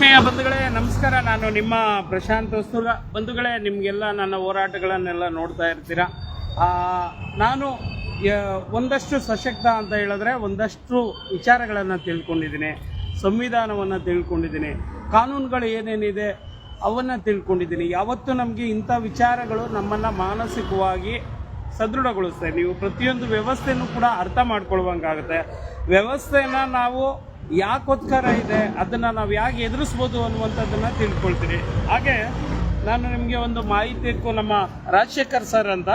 ಬಂಧುಗಳೇ, ನಮಸ್ಕಾರ. ನಾನು ನಿಮ್ಮ ಪ್ರಶಾಂತ್ ವಸ್ತುಗ ಬಂಧುಗಳೇ, ನಿಮಗೆಲ್ಲ ನನ್ನ ಹೋರಾಟಗಳನ್ನೆಲ್ಲ ನೋಡ್ತಾ ಇರ್ತೀರಾ? ನಾನು ಒಂದಷ್ಟು ಸಶಕ್ತ ಅಂತ ಹೇಳಿದ್ರೆ ಒಂದಷ್ಟು ವಿಚಾರಗಳನ್ನು ತಿಳ್ಕೊಂಡಿದ್ದೀನಿ. ಸಂವಿಧಾನವನ್ನು ತಿಳ್ಕೊಂಡಿದ್ದೀನಿ. ಕಾನೂನುಗಳು ಏನೇನಿದೆ ಅವನ್ನು ತಿಳ್ಕೊಂಡಿದ್ದೀನಿ. ಯಾವತ್ತೂ ನಮಗೆ ಇಂಥ ವಿಚಾರಗಳು ನಮ್ಮನ್ನು ಮಾನಸಿಕವಾಗಿ ಸದೃಢಗೊಳಿಸ್ತೇವೆ ನೀವು ಪ್ರತಿಯೊಂದು ವ್ಯವಸ್ಥೆನೂ ಕೂಡ ಅರ್ಥ ಮಾಡ್ಕೊಳ್ವಂಗಾಗುತ್ತೆ. ವ್ಯವಸ್ಥೆನ ನಾವು ಯಾಕೋಸ್ಕರ ಇದೆ, ಅದನ್ನು ನಾವು ಯಾಕೆ ಎದುರಿಸ್ಬೋದು ಅನ್ನುವಂಥದ್ದನ್ನು ತಿಳ್ಕೊಳ್ತೀನಿ ಹಾಗೆ ನಾನು ನಿಮಗೆ ಒಂದು ಮಾಹಿತಿಕ್ಕೂ ನಮ್ಮ ರಾಜಶೇಖರ್ ಸರ್ ಅಂತ,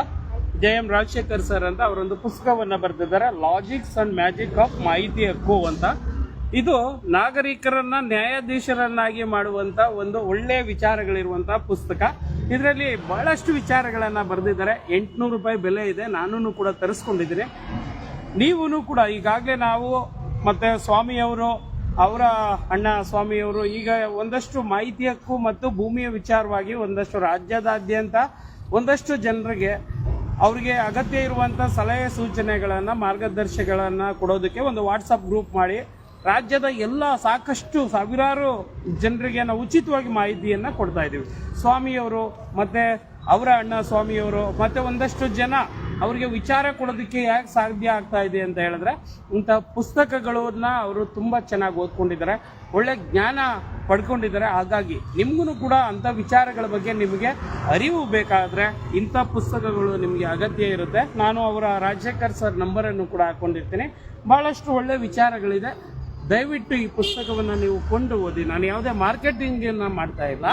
ಜೆ ಎಂ ರಾಜಶೇಖರ್ ಸರ್ ಅಂತ ಅವರೊಂದು ಪುಸ್ತಕವನ್ನು ಬರೆದಿದ್ದಾರೆ ಲಾಜಿಕ್ಸ್ ಅಂಡ್ ಮ್ಯಾಜಿಕ್ ಆಫ್ ಮಾಹಿತಿ ಹಕ್ಕು ಅಂತ. ಇದು ನಾಗರಿಕರನ್ನ ನ್ಯಾಯಾಧೀಶರನ್ನಾಗಿ ಮಾಡುವಂತ ಒಂದು ಒಳ್ಳೆಯ ವಿಚಾರಗಳಿರುವಂಥ ಪುಸ್ತಕ. ಇದರಲ್ಲಿ ಬಹಳಷ್ಟು ವಿಚಾರಗಳನ್ನ ಬರೆದಿದ್ದಾರೆ, ಎಂಟುನೂರು ರೂಪಾಯಿ ಬೆಲೆ ಇದೆ ನಾನು ಕೂಡ ತರಿಸ್ಕೊಂಡಿದ್ದೀನಿ. ನೀವು ಕೂಡ ಈಗಾಗಲೇ ನಾವು ಮತ್ತೆ ಸ್ವಾಮಿಯವರು, ಅವರ ಅಣ್ಣ ಸ್ವಾಮಿಯವರು ಈಗ ಒಂದಷ್ಟು ಮಾಹಿತಿ ಹಕ್ಕು ಮತ್ತು ಭೂಮಿಯ ವಿಚಾರವಾಗಿ ಒಂದಷ್ಟು ರಾಜ್ಯದಾದ್ಯಂತ ಒಂದಷ್ಟು ಜನರಿಗೆ ಅವರಿಗೆ ಅಗತ್ಯ ಇರುವಂಥ ಸಲಹೆ ಸೂಚನೆಗಳನ್ನು, ಮಾರ್ಗದರ್ಶಿಗಳನ್ನು ಕೊಡೋದಕ್ಕೆ ಒಂದು ವಾಟ್ಸಪ್ ಗ್ರೂಪ್ ಮಾಡಿ, ರಾಜ್ಯದ ಎಲ್ಲ ಸಾಕಷ್ಟು ಸಾವಿರಾರು ಜನರಿಗೆ ನಾವು ಉಚಿತವಾಗಿ ಮಾಹಿತಿಯನ್ನು ಕೊಡ್ತಾ ಇದ್ದೀವಿ. ಸ್ವಾಮಿಯವರು ಮತ್ತು ಅವರ ಅಣ್ಣ ಸ್ವಾಮಿಯವರು ಮತ್ತು ಒಂದಷ್ಟು ಜನ ಅವರಿಗೆ ವಿಚಾರ ಕೊಡೋದಕ್ಕೆ ಯಾಕೆ ಸಾಧ್ಯ ಆಗ್ತಾ ಇದೆ ಅಂತ ಹೇಳಿದ್ರೆ, ಇಂಥ ಪುಸ್ತಕಗಳನ್ನ ಅವರು ತುಂಬ ಚೆನ್ನಾಗಿ ಓದ್ಕೊಂಡಿದ್ದಾರೆ. ಒಳ್ಳೆ ಜ್ಞಾನ ಪಡ್ಕೊಂಡಿದ್ದಾರೆ. ಹಾಗಾಗಿ ನಿಮ್ಗೂ ಕೂಡ ಅಂಥ ವಿಚಾರಗಳ ಬಗ್ಗೆ ನಿಮಗೆ ಅರಿವು ಬೇಕಾದರೆ ಇಂಥ ಪುಸ್ತಕಗಳು ನಿಮಗೆ ಅಗತ್ಯ ಇರುತ್ತೆ. ನಾನು ಅವರ ರಾಜಶೇಖರ್ ಸರ್ ನಂಬರನ್ನು ಕೂಡ ಹಾಕೊಂಡಿರ್ತೀನಿ. ಭಾಳಷ್ಟು ಒಳ್ಳೆ ವಿಚಾರಗಳಿದೆ. ದಯವಿಟ್ಟು ಈ ಪುಸ್ತಕವನ್ನು ನೀವು ಕೊಂಡು ಓದಿ. ನಾನು ಯಾವುದೇ ಮಾರ್ಕೆಟಿಂಗನ್ನು ಮಾಡ್ತಾ ಇಲ್ಲ.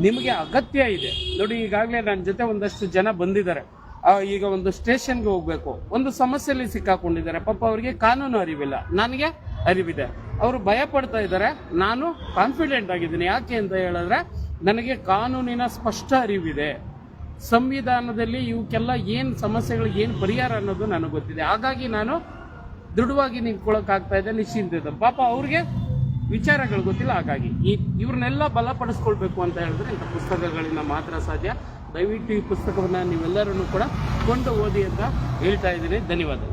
ನಿಮಗೆ ಅಗತ್ಯ ಇದೆ. ನೋಡಿ, ಈಗಾಗಲೇ ನನ್ನ ಜೊತೆ ಒಂದಷ್ಟು ಜನ ಬಂದಿದ್ದಾರೆ. ಈಗ ಒಂದು ಸ್ಟೇಷನ್ಗೆ ಹೋಗಬೇಕು. ಒಂದು ಸಮಸ್ಯೆಯಲ್ಲಿ ಸಿಕ್ಕಾಕೊಂಡಿದ್ದಾರೆ. ಪಾಪ ಅವರಿಗೆ ಕಾನೂನು ಅರಿವಿಲ್ಲ. ನನಗೆ ಅರಿವಿದೆ. ಅವರು ಭಯ ಪಡ್ತಾ ಇದ್ದಾರೆ. ನಾನು ಕಾನ್ಫಿಡೆಂಟ್ ಆಗಿದ್ದೀನಿ. ಯಾಕೆ ಅಂತ ಹೇಳಿದ್ರೆ, ನನಗೆ ಕಾನೂನಿನ ಸ್ಪಷ್ಟ ಅರಿವಿದೆ. ಸಂವಿಧಾನದಲ್ಲಿ ಇವಕ್ಕೆಲ್ಲ ಏನು ಸಮಸ್ಯೆಗಳಿಗೆ ಏನು ಪರಿಹಾರ ಅನ್ನೋದು ನನಗೆ ಗೊತ್ತಿದೆ. ಹಾಗಾಗಿ ನಾನು ದೃಢವಾಗಿ ನಿಂತ್ಕೊಳ್ಳೋಕ್ಕಾಗ್ತಾ ಇದೆ ನಿಶ್ಚಿಂತ ಇದೆ ಪಾಪ ಅವ್ರಿಗೆ ವಿಚಾರಗಳು ಗೊತ್ತಿಲ್ಲ. ಹಾಗಾಗಿ ಈ ಇವ್ರನ್ನೆಲ್ಲ ಬಲಪಡಿಸ್ಕೊಳ್ಬೇಕು ಅಂತ ಹೇಳಿದ್ರೆ ಇಂಥ ಪುಸ್ತಕಗಳಿಂದ ಮಾತ್ರ ಸಾಧ್ಯ. ದಯವಿಟ್ಟು ಈ ಪುಸ್ತಕವನ್ನು ನೀವೆಲ್ಲರೂ ಕೂಡ ಕೊಂಡು ಓದಿ ಅಂತ ಹೇಳ್ತಾ ಇದ್ದೀನಿ. ಧನ್ಯವಾದ